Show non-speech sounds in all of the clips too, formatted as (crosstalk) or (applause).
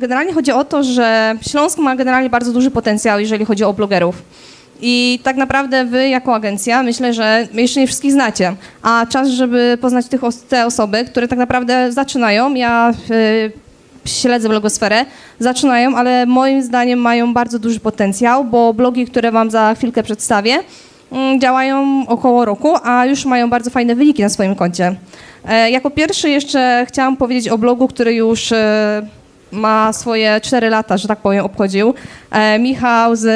generalnie chodzi o to, że Śląsk ma generalnie bardzo duży potencjał, jeżeli chodzi o blogerów. I tak naprawdę wy jako agencja myślę, że jeszcze nie wszystkich znacie, a czas, żeby poznać tych, te osoby, które tak naprawdę zaczynają. Ja y, śledzę blogosferę, zaczynają, ale moim zdaniem mają bardzo duży potencjał, bo blogi, które wam za chwilkę przedstawię, mm, działają około roku, a już mają bardzo fajne wyniki na swoim koncie. E, Jako pierwszy jeszcze chciałam powiedzieć o blogu, który już e, ma swoje 4 lata, że tak powiem, obchodził. E, Michał z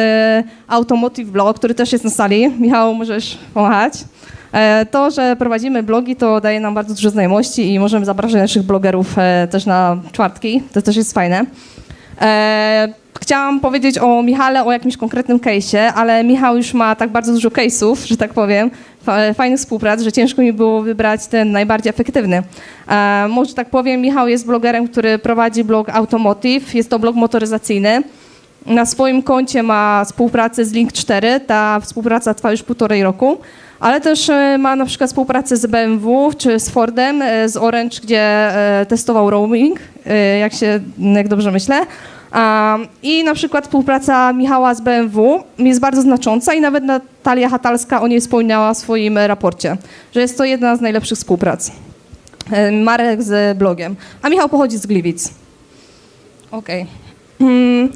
Automotive Blog, który też jest na sali. Michał, możesz pomachać. E, To, że prowadzimy blogi, to daje nam bardzo dużo znajomości i możemy zapraszać naszych blogerów e, też na czwartki. To też jest fajne. E, Chciałam powiedzieć o Michale, o jakimś konkretnym case'ie, ale Michał już ma tak bardzo dużo case'ów, że tak powiem, fa- fajnych współprac, że ciężko mi było wybrać ten najbardziej efektywny. E, może tak powiem, Michał jest blogerem, który prowadzi blog Automotive, jest to blog motoryzacyjny. Na swoim koncie ma współpracę z Link4, ta współpraca trwa już półtorej roku, ale też e, ma na przykład współpracę z BMW czy z Fordem, e, z Orange, gdzie e, testował roaming, e, jak się, jak dobrze myślę. I na przykład współpraca Michała z BMW jest bardzo znacząca i nawet Natalia Hatalska o niej wspomniała w swoim raporcie, że jest to jedna z najlepszych współprac. Marek z blogiem. A Michał pochodzi z Gliwic. Okej. Mm,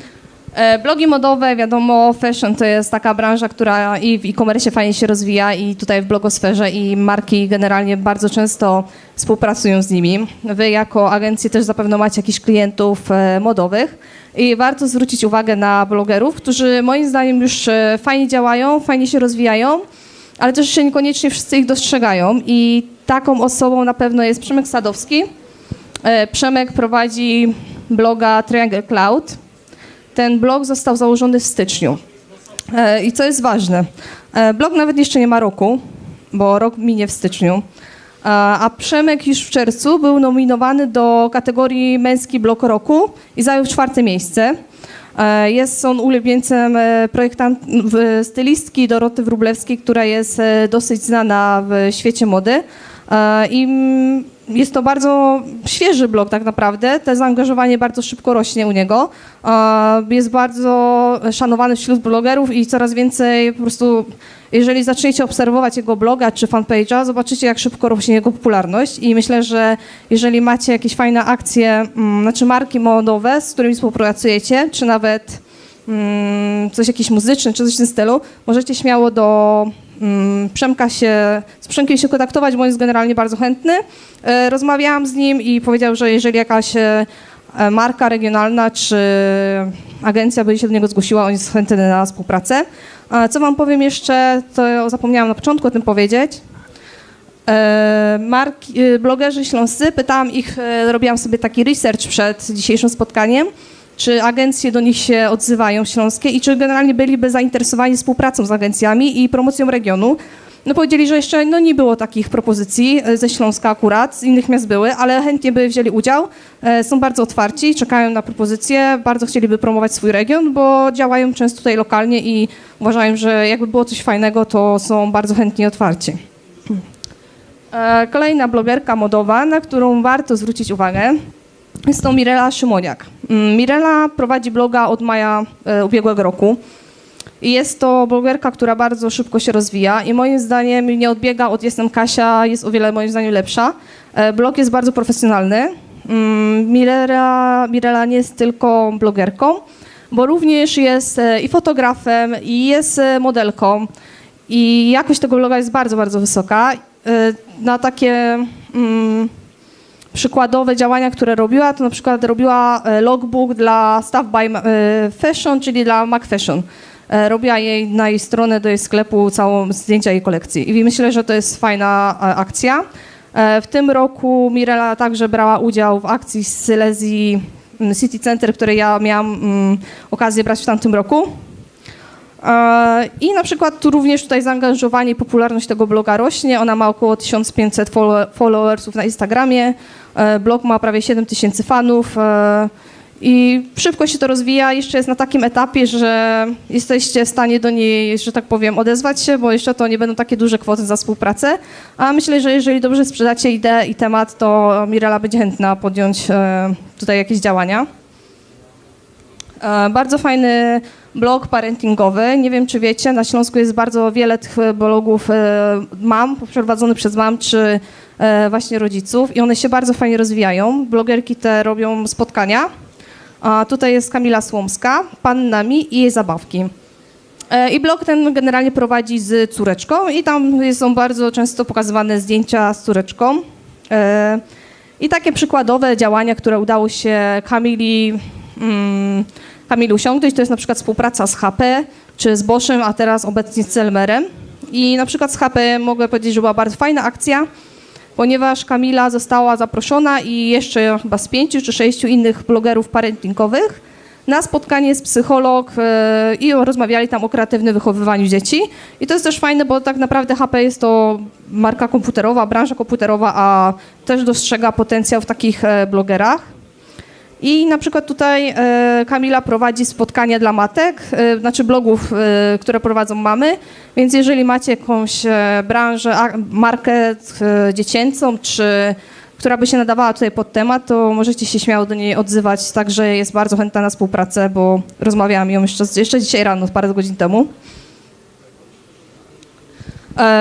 e, Blogi modowe, wiadomo, fashion to jest taka branża, która i w e-commerce fajnie się rozwija i tutaj w blogosferze i marki generalnie bardzo często współpracują z nimi. Wy jako agencje też zapewne macie jakichś klientów e, modowych i warto zwrócić uwagę na blogerów, którzy moim zdaniem już e, fajnie działają, fajnie się rozwijają, ale też jeszcze niekoniecznie wszyscy ich dostrzegają i taką osobą na pewno jest Przemek Sadowski. E, Przemek prowadzi bloga Triangle Cloud. Ten blog został założony w styczniu. E, I co jest ważne, blog nawet jeszcze nie ma roku, bo rok minie w styczniu. A Przemek już w czerwcu był nominowany do kategorii Męski Blog Roku i zajął czwarte miejsce. E, Jest on ulubieńcem e, projektant, stylistki Doroty Wróblewskiej, która jest e, dosyć znana w świecie mody. E, I jest to bardzo świeży blog tak naprawdę. Te zaangażowanie bardzo szybko rośnie u niego. E, Jest bardzo szanowany wśród blogerów i coraz więcej po prostu, jeżeli zaczniecie obserwować jego bloga czy fanpage'a, zobaczycie jak szybko rośnie jego popularność i myślę, że jeżeli macie jakieś fajne akcje, znaczy marki modowe, z którymi współpracujecie, czy nawet coś jakiś muzyczny, czy coś w tym stylu, możecie śmiało do Przemka się, z Przemkiem się kontaktować, bo on jest generalnie bardzo chętny. E, Rozmawiałam z nim i powiedział, że jeżeli jakaś e, marka regionalna czy agencja by się do niego zgłosiła, on jest chętny na współpracę. Co wam powiem jeszcze, to zapomniałam na początku o tym powiedzieć. E, Marki, blogerzy śląscy, pytałam ich, robiłam sobie taki research przed dzisiejszym spotkaniem, czy agencje do nich się odzywają śląskie i czy generalnie byliby zainteresowani współpracą z agencjami i promocją regionu. No powiedzieli, że jeszcze no, nie było takich propozycji e, ze Śląska akurat, z innych miast były, ale chętnie by wzięli udział. E, Są bardzo otwarci, czekają na propozycje, bardzo chcieliby promować swój region, bo działają często tutaj lokalnie i uważają, że jakby było coś fajnego, to są bardzo chętni i otwarci. E, Kolejna blogerka modowa, na którą warto zwrócić uwagę, jest to Mirela Szymoniak. Mm, Mirela prowadzi bloga od maja e, ubiegłego roku. I jest to blogerka, która bardzo szybko się rozwija i moim zdaniem nie odbiega od Jestem Kasia, jest o wiele moim zdaniem lepsza. E, Blog jest bardzo profesjonalny. Mm, Mirela, Mirela nie jest tylko blogerką, bo również jest e, i fotografem, i jest modelką. I jakość tego bloga jest bardzo, bardzo wysoka. Na takie mm, przykładowe działania, które robiła, to na przykład robiła e, logbook dla Stuff by e, Fashion, czyli dla Mac Fashion. E, Robiła jej na jej stronę do jej sklepu całą zdjęcia jej kolekcji. I myślę, że to jest fajna akcja. W tym roku Mirela także brała udział w akcji z Silesii mm, City Center, której ja miałam mm, okazję brać w tamtym roku. E, I na przykład tu również tutaj zaangażowanie i popularność tego bloga rośnie. Ona ma około 1500 follow- followersów na Instagramie. E, Blog ma prawie 7000 fanów. e, I szybko się to rozwija. Jeszcze jest na takim etapie, że jesteście w stanie do niej, że tak powiem, odezwać się, bo jeszcze to nie będą takie duże kwoty za współpracę. A myślę, że jeżeli dobrze sprzedacie ideę i temat, to Mirela będzie chętna podjąć tutaj jakieś działania. E, Bardzo fajny blog parentingowy. Nie wiem, czy wiecie, na Śląsku jest bardzo wiele tych blogów e, mam, prowadzonych przez mam czy e, właśnie rodziców i one się bardzo fajnie rozwijają. Blogerki te robią spotkania. A tutaj jest Kamila Słomska, Pan Nami i jej zabawki. E, I blog ten generalnie prowadzi z córeczką i tam są bardzo często pokazywane zdjęcia z córeczką. E, I takie przykładowe działania, które udało się Kamili, mm, Kamili osiągnąć, to jest na przykład współpraca z HP czy z Boschem, a teraz obecnie z Celmerem. I na przykład z HP mogę powiedzieć, że była bardzo fajna akcja, ponieważ Kamila została zaproszona i jeszcze chyba z pięciu czy sześciu innych blogerów parentingowych na spotkanie z psycholog e, i rozmawiali tam o kreatywnym wychowywaniu dzieci. I to jest też fajne, bo tak naprawdę HP jest to marka komputerowa, branża komputerowa, a też dostrzega potencjał w takich e, blogerach. I na przykład tutaj e, Kamila prowadzi spotkania dla matek, e, znaczy blogów, e, które prowadzą mamy, więc jeżeli macie jakąś branżę, markę dziecięcą, czy która by się nadawała tutaj pod temat, to możecie się śmiało do niej odzywać, także jest bardzo chętna na współpracę, bo rozmawiałam ją jeszcze, jeszcze dzisiaj rano, parę godzin temu.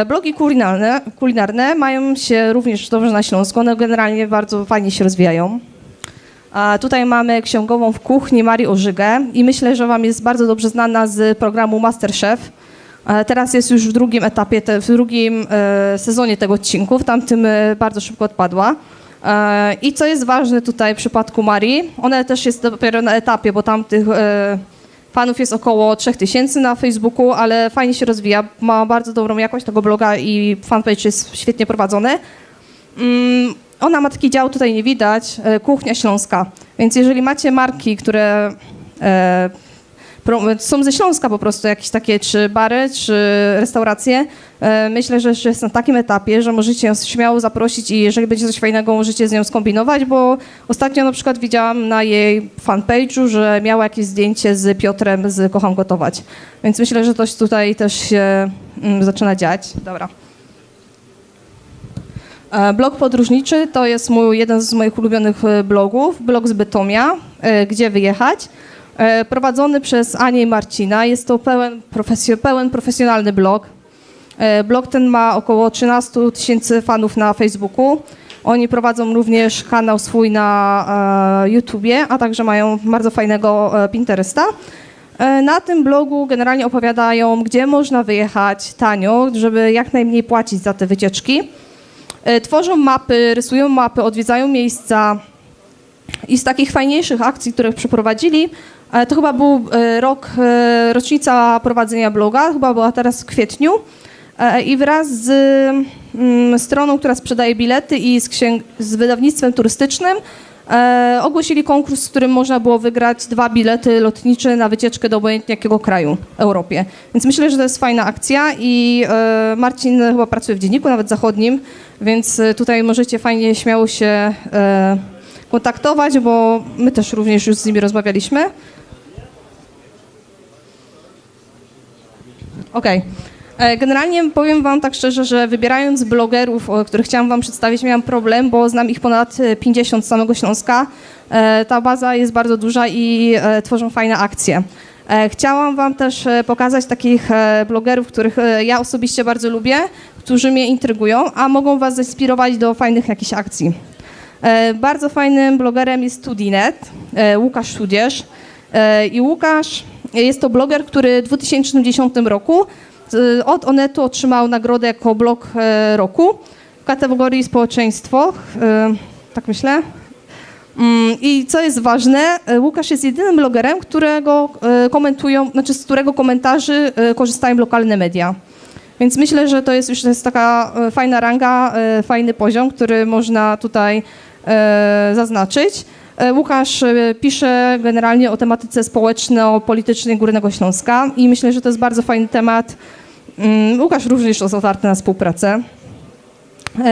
Blogi kulinarne, kulinarne mają się również dobrze na Śląsku, one generalnie bardzo fajnie się rozwijają. Tutaj mamy księgową w kuchni Marii Orzygę i myślę, że Wam jest bardzo dobrze znana z programu Masterchef. Teraz jest już w drugim etapie, w drugim e, sezonie tego odcinku, w tamtym e, bardzo szybko odpadła. E, I co jest ważne tutaj w przypadku Marii, ona też jest dopiero na etapie, bo tam tych e, fanów jest około 3000 na Facebooku, ale fajnie się rozwija, ma bardzo dobrą jakość tego bloga i fanpage jest świetnie prowadzony. Ona ma taki dział, tutaj nie widać, e, Kuchnia Śląska. Więc jeżeli macie marki, które e, są ze Śląska po prostu, jakieś takie czy bary, czy restauracje, e, myślę, że jest na takim etapie, że możecie ją śmiało zaprosić i jeżeli będzie coś fajnego, możecie z nią skombinować, bo ostatnio na przykład widziałam na jej fanpage'u, że miała jakieś zdjęcie z Piotrem z Kocham Gotować. Więc myślę, że coś tutaj też się mm, zaczyna dziać. Dobra. E, Blog podróżniczy to jest mój, jeden z moich ulubionych e, blogów, blog z Bytomia, e, gdzie wyjechać, prowadzony przez Anię i Marcina. Jest to pełen, profesjo, pełen profesjonalny blog. Blog ten ma około 13 tysięcy fanów na Facebooku. Oni prowadzą również kanał swój na e, YouTubie, a także mają bardzo fajnego Pinteresta. Na tym blogu generalnie opowiadają, gdzie można wyjechać tanio, żeby jak najmniej płacić za te wycieczki. E, Tworzą mapy, rysują mapy, odwiedzają miejsca. I z takich fajniejszych akcji, które przeprowadzili, e, to chyba był e, rok, rocznica prowadzenia bloga, chyba była teraz w kwietniu. I wraz z mm, stroną, która sprzedaje bilety i z, księg- z wydawnictwem turystycznym ogłosili konkurs, w którym można było wygrać dwa bilety lotnicze na wycieczkę do obojętnie jakiego kraju w Europie. Więc myślę, że to jest fajna akcja i Marcin chyba pracuje w dzienniku, nawet zachodnim, więc e, tutaj możecie fajnie, śmiało się e, kontaktować, bo my też również już z nimi rozmawialiśmy. Okej. E, Generalnie powiem Wam tak szczerze, że wybierając blogerów, których chciałam Wam przedstawić, miałam problem, bo znam ich ponad e, 50 z samego Śląska. Ta baza jest bardzo duża i tworzą fajne akcje. Chciałam Wam też pokazać takich blogerów, których ja osobiście bardzo lubię, którzy mnie intrygują, a mogą Was zainspirować do fajnych jakichś akcji. E, Bardzo fajnym blogerem jest Studinet, e, Łukasz Tudzież. E, I Łukasz jest to bloger, który w 2010 roku od Onetu otrzymał nagrodę jako blog roku w kategorii społeczeństwo, tak myślę. Mm, I co jest ważne, Łukasz jest jedynym blogerem, którego komentują, znaczy z którego komentarzy korzystają lokalne media. Więc myślę, że to jest już to jest taka e, fajna ranga, e, fajny poziom, który można tutaj e, zaznaczyć. Łukasz pisze generalnie o tematyce społeczno-politycznej Górnego Śląska i myślę, że to jest bardzo fajny temat. Mm, Łukasz również jest otwarty na współpracę.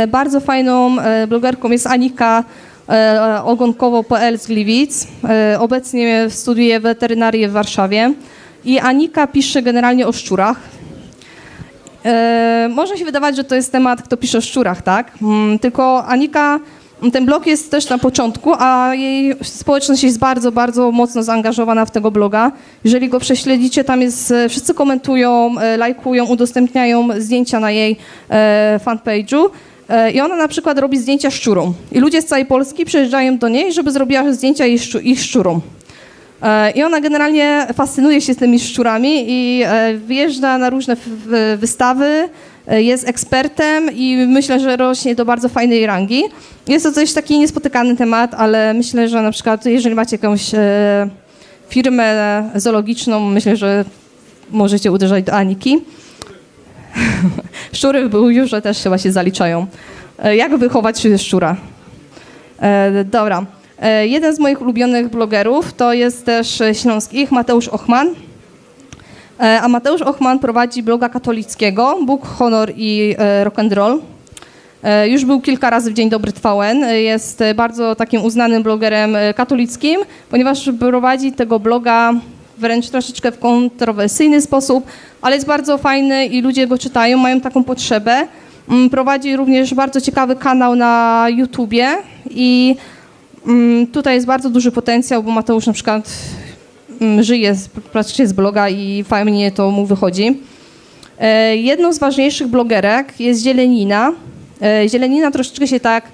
Bardzo fajną blogerką jest Anika Ogonkowo.pl z Gliwic. Obecnie studiuje weterynarię w Warszawie. I Anika pisze generalnie o szczurach. E, Może się wydawać, że to jest temat, kto pisze o szczurach, tak? Mm, Tylko Anika Ten blog jest też na początku, a jej społeczność jest bardzo, bardzo mocno zaangażowana w tego bloga. Jeżeli go prześledzicie, tam jest, e, wszyscy komentują, e, lajkują, udostępniają zdjęcia na jej fanpage'u. I ona na przykład robi zdjęcia szczurom. I ludzie z całej Polski przyjeżdżają do niej, żeby zrobiła zdjęcia jej szczu- ich szczurom. E, I ona generalnie fascynuje się z tymi szczurami i e, wyjeżdża na różne wystawy, e, jest ekspertem i myślę, że rośnie do bardzo fajnej rangi. Jest to coś taki niespotykany temat, ale myślę, że na przykład jeżeli macie jakąś firmę zoologiczną, myślę, że możecie uderzać do Aniki. (laughs) Szczury w Biurze też chyba się zaliczają. Jak wychować szczura? Dobra. E, jeden z moich ulubionych blogerów to jest też e, śląskich, Mateusz Ochman. E, a Mateusz Ochman prowadzi bloga katolickiego Bóg, Honor i Rock and Roll. E, Już był kilka razy w Dzień Dobry TVN. Jest bardzo takim uznanym blogerem katolickim, ponieważ prowadzi tego bloga wręcz troszeczkę w kontrowersyjny sposób, ale jest bardzo fajny i ludzie go czytają, mają taką potrzebę. Mm, Prowadzi również bardzo ciekawy kanał na YouTubie i tutaj jest bardzo duży potencjał, bo Mateusz na przykład mm, żyje praktycznie z bloga i fajnie to mu wychodzi. E, Jedną z ważniejszych blogerek jest Zielenina. E, Zielenina troszeczkę się tak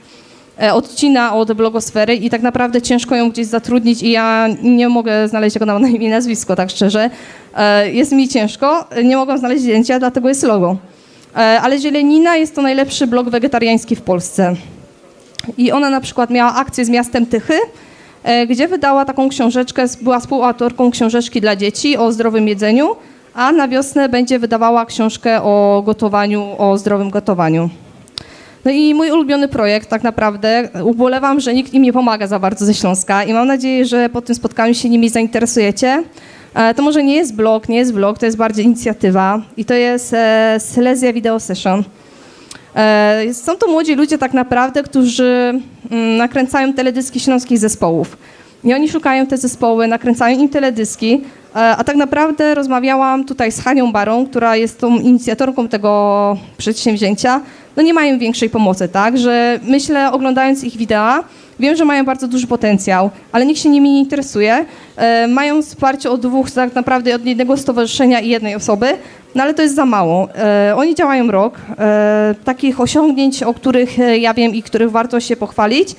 e, odcina od blogosfery i tak naprawdę ciężko ją gdzieś zatrudnić i ja nie mogę znaleźć ma na imię nazwisko, tak szczerze. Jest mi ciężko, nie mogłam znaleźć zdjęcia, dlatego jest logo. Ale Zielenina jest to najlepszy blog wegetariański w Polsce. I ona na przykład miała akcję z miastem Tychy, e, gdzie wydała taką książeczkę, była współautorką książeczki dla dzieci o zdrowym jedzeniu, a na wiosnę będzie wydawała książkę o gotowaniu, o zdrowym gotowaniu. No i mój ulubiony projekt, tak naprawdę, ubolewam, że nikt im nie pomaga za bardzo ze Śląska i mam nadzieję, że po tym spotkaniu się nimi zainteresujecie. E, To może nie jest blog, nie jest blog, to jest bardziej inicjatywa i to jest e, Silesia Video Session. E, Są to młodzi ludzie tak naprawdę, którzy mm, nakręcają teledyski śląskich zespołów. I oni szukają te zespoły, nakręcają im teledyski, e, a tak naprawdę rozmawiałam tutaj z Hanią Barą, która jest tą inicjatorką tego przedsięwzięcia. No nie mają większej pomocy, tak? Że myślę, oglądając ich wideo, wiem, że mają bardzo duży potencjał, ale nikt się nimi nie interesuje. E, Mają wsparcie od dwóch, tak naprawdę od jednego stowarzyszenia i jednej osoby, no ale to jest za mało. E, Oni działają rok. Takich osiągnięć, o których ja wiem i których warto się pochwalić,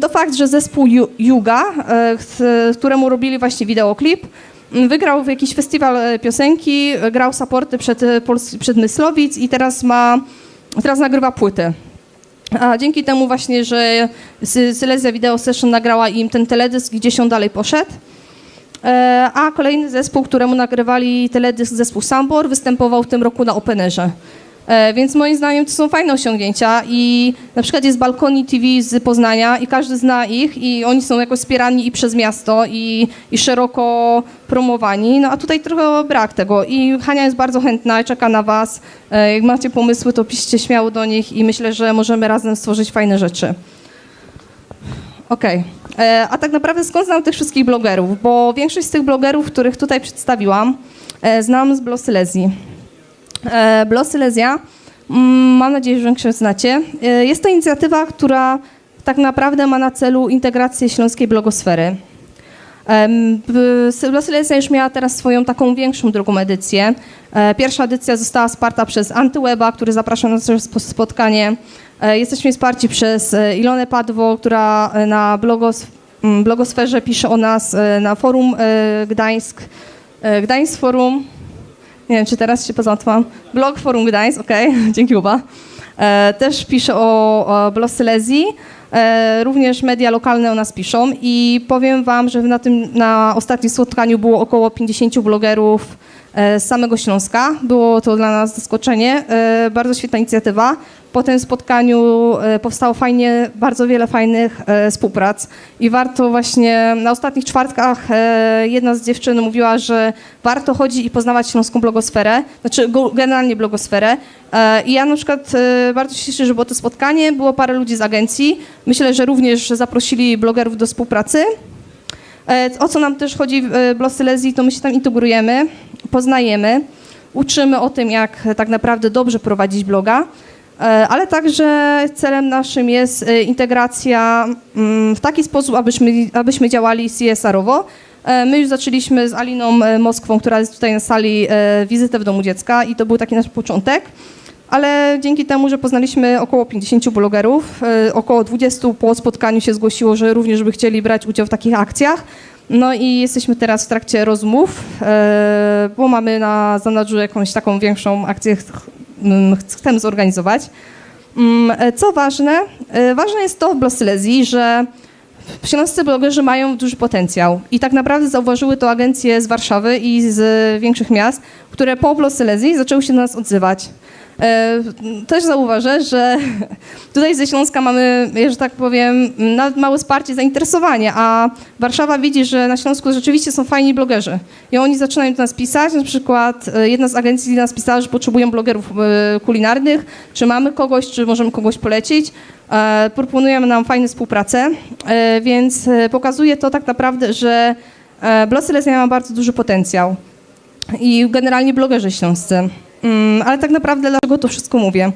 to fakt, że zespół Yuga, e, któremu robili właśnie wideoklip, mm, wygrał w jakiś festiwal e, piosenki, e, grał supporty przed, przed Myslowic i teraz ma, teraz nagrywa płytę. A dzięki temu właśnie, że Silesia Video Session nagrała im ten teledysk, gdzieś on dalej poszedł. A kolejny zespół, któremu nagrywali teledysk, zespół Sambor, występował w tym roku na Openerze. E, Więc moim zdaniem to są fajne osiągnięcia i na przykład jest Balkoni TV z Poznania i każdy zna ich i oni są jakoś wspierani i przez miasto i, i szeroko promowani, no a tutaj trochę brak tego i Hania jest bardzo chętna i czeka na was. E, Jak macie pomysły, to piszcie śmiało do nich i myślę, że możemy razem stworzyć fajne rzeczy. Okej. E, A tak naprawdę skąd znam tych wszystkich blogerów? Bo większość z tych blogerów, których tutaj przedstawiłam, znam z Blosylezji. E, Blosylezja, mm, mam nadzieję, że większość znacie. E, Jest to inicjatywa, która tak naprawdę ma na celu integrację śląskiej blogosfery. B- Blosylezja już miała teraz swoją taką większą drugą edycję. E, Pierwsza edycja została wsparta przez Antyweba, który zapraszał nas na spo- spotkanie. Jesteśmy wsparci przez Ilonę Padwo, która na blogos, blogosferze pisze o nas na forum Gdańsk, Gdańsk Forum. Nie wiem, czy teraz się pozałatwiłam. Blog Forum Gdańsk, okej, (laughs) dzięki Kuba. E, też pisze o, o Blosylezji. E, również media lokalne o nas piszą i powiem wam, że na tym na ostatnim spotkaniu było około 50 blogerów z samego Śląska. Było to dla nas zaskoczenie. E, bardzo świetna inicjatywa. Po tym spotkaniu e, powstało fajnie, bardzo wiele fajnych e, współprac i warto właśnie na ostatnich czwartkach e, jedna z dziewczyn mówiła, że warto chodzić i poznawać śląską blogosferę, znaczy generalnie blogosferę. E, I ja na przykład e, bardzo się cieszę, że było to spotkanie, było parę ludzi z agencji. Myślę, że również zaprosili blogerów do współpracy. E, O co nam też chodzi w e, Blosylezji, to my się tam integrujemy, poznajemy, uczymy o tym, jak tak naprawdę dobrze prowadzić bloga. E, ale także celem naszym jest integracja mm, w taki sposób, abyśmy, abyśmy działali CSR-owo. My już zaczęliśmy z Aliną Moskwą, która jest tutaj na sali, wizytę w domu dziecka i to był taki nasz początek. Ale dzięki temu, że poznaliśmy około 50 blogerów, e, około 20 po spotkaniu się zgłosiło, że również by chcieli brać udział w takich akcjach. No i jesteśmy teraz w trakcie rozmów, e, bo mamy na zanadrzu jakąś taką większą akcję, ch- m, chcemy zorganizować. Mm, Co ważne, e, ważne jest to w Blosylezji, że śląscy blogerzy mają duży potencjał i tak naprawdę zauważyły to agencje z Warszawy i z większych miast, które po Blosylezji zaczęły się do nas odzywać. E, Też zauważę, że (laughs) tutaj ze Śląska mamy, że tak powiem, nawet małe wsparcie, zainteresowanie, a Warszawa widzi, że na Śląsku rzeczywiście są fajni blogerzy. I oni zaczynają do nas pisać, na przykład e, jedna z agencji do nas pisała, że potrzebują blogerów e, kulinarnych, czy mamy kogoś, czy możemy kogoś polecić. Proponujemy nam fajną współpracę, więc pokazuje to tak naprawdę, że Blog Silesia ma bardzo duży potencjał i generalnie blogerzy śląscy. Mm, Ale tak naprawdę dlaczego to wszystko mówię?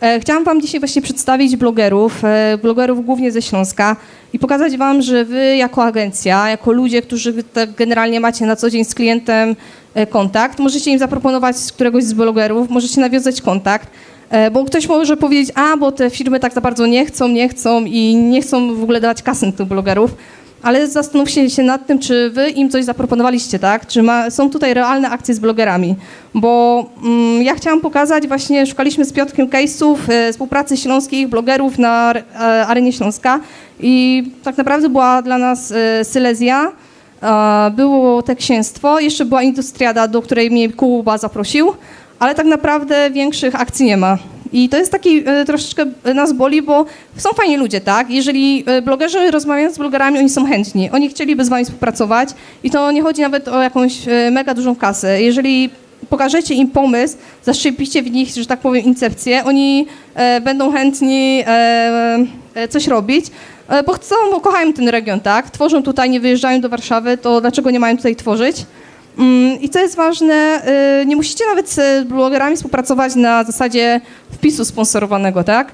E, Chciałam Wam dzisiaj właśnie przedstawić blogerów, e, blogerów głównie ze Śląska i pokazać Wam, że Wy jako agencja, jako ludzie, którzy tak generalnie macie na co dzień z klientem e, kontakt, możecie im zaproponować któregoś z blogerów, możecie nawiązać kontakt, bo ktoś może powiedzieć, a bo te firmy tak za bardzo nie chcą, nie chcą i nie chcą w ogóle dawać kasy na tych blogerów. Ale zastanówcie się nad tym, czy wy im coś zaproponowaliście, tak? Czy ma, są tutaj realne akcje z blogerami? Bo mm, ja chciałam pokazać, właśnie szukaliśmy z Piotrkiem case'ów e, współpracy śląskich blogerów na e, arenie Śląska i tak naprawdę była dla nas e, Silezja, e, było te księstwo, jeszcze była Industriada, do której mnie Kuba zaprosił, ale tak naprawdę większych akcji nie ma. I to jest taki e, troszeczkę nas boli, bo są fajni ludzie, tak? Jeżeli e, blogerzy rozmawiają z blogerami, oni są chętni. Oni chcieliby z wami współpracować i to nie chodzi nawet o jakąś e, mega dużą kasę. Jeżeli pokażecie im pomysł, zaszczepicie w nich, że tak powiem, incepcję, oni będą chętni coś robić, bo chcą, bo kochają ten region, tak? Tworzą tutaj, nie wyjeżdżają do Warszawy, to dlaczego nie mają tutaj tworzyć? Mm, I co jest ważne, y, nie musicie nawet z blogerami współpracować na zasadzie wpisu sponsorowanego, tak?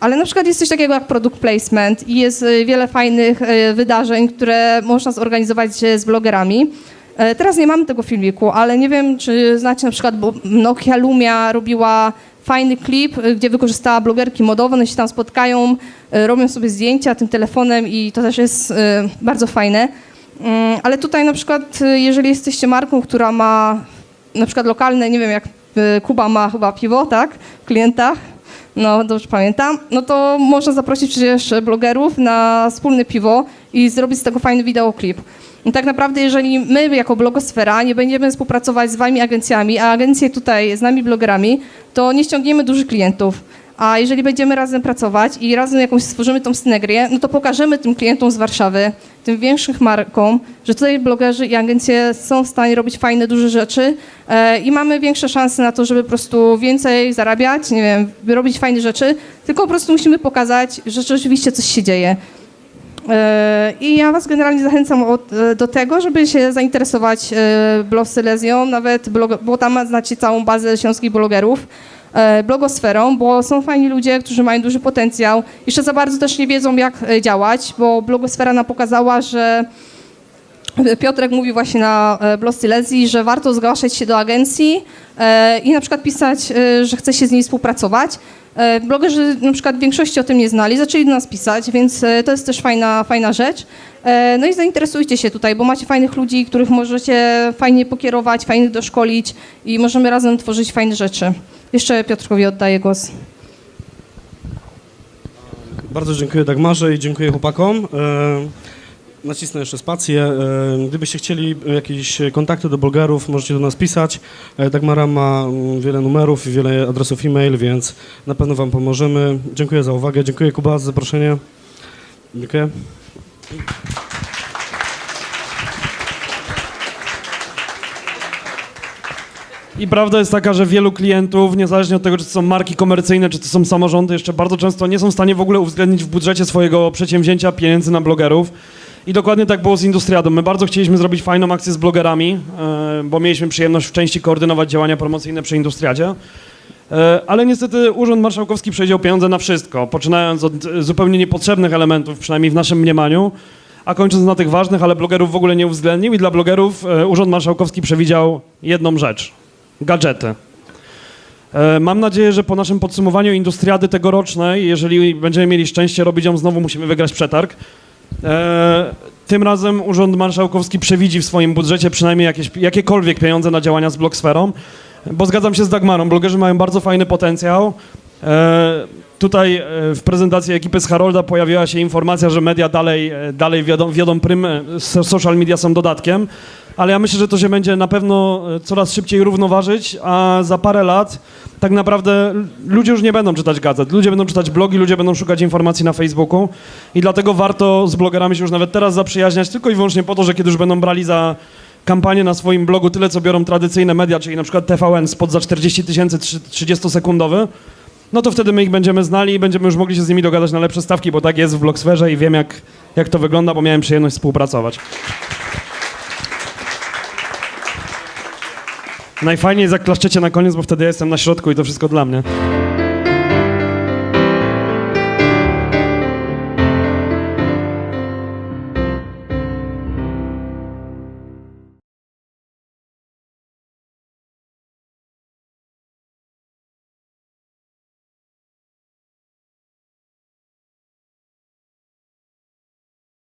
Ale na przykład jest coś takiego jak product placement i jest y, wiele fajnych y, wydarzeń, które można zorganizować z blogerami. E, Teraz nie mamy tego filmiku, ale nie wiem, czy znacie na przykład, bo Nokia Lumia robiła fajny klip, gdzie wykorzystała blogerki modowe, one się tam spotkają, robią sobie zdjęcia tym telefonem i to też jest bardzo fajne. Mm, Ale tutaj na przykład, y, jeżeli jesteście marką, która ma na przykład lokalne, nie wiem, jak y, Kuba ma chyba piwo, tak, w klientach, no dobrze pamiętam, no to można zaprosić przecież blogerów na wspólne piwo i zrobić z tego fajny wideoklip. I tak naprawdę, jeżeli my jako blogosfera nie będziemy współpracować z wami agencjami, a agencje tutaj z nami blogerami, to nie ściągniemy dużych klientów. A jeżeli będziemy razem pracować i razem jakąś stworzymy tą synergię, no to pokażemy tym klientom z Warszawy, tym większych markom, że tutaj blogerzy i agencje są w stanie robić fajne, duże rzeczy e, i mamy większe szanse na to, żeby po prostu więcej zarabiać, nie wiem, robić fajne rzeczy, tylko po prostu musimy pokazać, że rzeczywiście coś się dzieje. E, I ja Was generalnie zachęcam od, e, do tego, żeby się zainteresować e, Blog Silesią, nawet blog, bo tam znacie całą bazę śląskich blogerów, blogosferą, bo są fajni ludzie, którzy mają duży potencjał. Jeszcze za bardzo też nie wiedzą, jak e, działać, bo blogosfera nam pokazała, że Piotrek mówi właśnie na e, Blog Silesii, że warto zgłaszać się do agencji e, i na przykład pisać, e, że chce się z niej współpracować. E, Blogerzy na przykład w większości o tym nie znali, zaczęli do nas pisać, więc e, to jest też fajna, fajna rzecz. E, No i zainteresujcie się tutaj, bo macie fajnych ludzi, których możecie fajnie pokierować, fajnych doszkolić i możemy razem tworzyć fajne rzeczy. Jeszcze Piotrkowi oddaję głos. Bardzo dziękuję Dagmarze i dziękuję chłopakom. Nacisnę jeszcze spację. E, Gdybyście chcieli jakieś kontakty do blogerów, możecie do nas pisać. E, Dagmara ma mm, wiele numerów i wiele adresów e-mail, więc na pewno Wam pomożemy. Dziękuję za uwagę. Dziękuję Kuba za zaproszenie. Dziękuję. I prawda jest taka, że wielu klientów, niezależnie od tego, czy to są marki komercyjne, czy to są samorządy, jeszcze bardzo często nie są w stanie w ogóle uwzględnić w budżecie swojego przedsięwzięcia pieniędzy na blogerów. I dokładnie tak było z Industriadą. My bardzo chcieliśmy zrobić fajną akcję z blogerami, e, bo mieliśmy przyjemność w części koordynować działania promocyjne przy Industriadzie. E, Ale niestety Urząd Marszałkowski przewidział pieniądze na wszystko, poczynając od zupełnie niepotrzebnych elementów, przynajmniej w naszym mniemaniu, a kończąc na tych ważnych, ale blogerów w ogóle nie uwzględnił i dla blogerów e, Urząd Marszałkowski przewidział jedną rzecz – gadżety. Mam nadzieję, że po naszym podsumowaniu industriady tegorocznej, jeżeli będziemy mieli szczęście robić ją znowu, musimy wygrać przetarg. E, tym razem Urząd Marszałkowski przewidzi w swoim budżecie przynajmniej jakieś, jakiekolwiek pieniądze na działania z Blogsferą, bo zgadzam się z Dagmarą, blogerzy mają bardzo fajny potencjał. E, tutaj e, w prezentacji ekipy z Harolda pojawiła się informacja, że media dalej, e, dalej wiodą, wiodą prym, e, so- social media są dodatkiem, ale ja myślę, że to się będzie na pewno e, coraz szybciej równoważyć, a za parę lat tak naprawdę ludzie już nie będą czytać gazet, ludzie będą czytać blogi, ludzie będą szukać informacji na Facebooku i dlatego warto z blogerami się już nawet teraz zaprzyjaźniać, tylko i wyłącznie po to, że kiedy już będą brali za kampanię na swoim blogu tyle, co biorą tradycyjne media, czyli na przykład TVN spod za 40 tysięcy 30-sekundowy, no to wtedy my ich będziemy znali i będziemy już mogli się z nimi dogadać na lepsze stawki, bo tak jest w Blogsferze i wiem, jak, jak to wygląda, bo miałem przyjemność współpracować. Najfajniej jest, jak klaszczecie na koniec, bo wtedy ja jestem na środku i to wszystko dla mnie.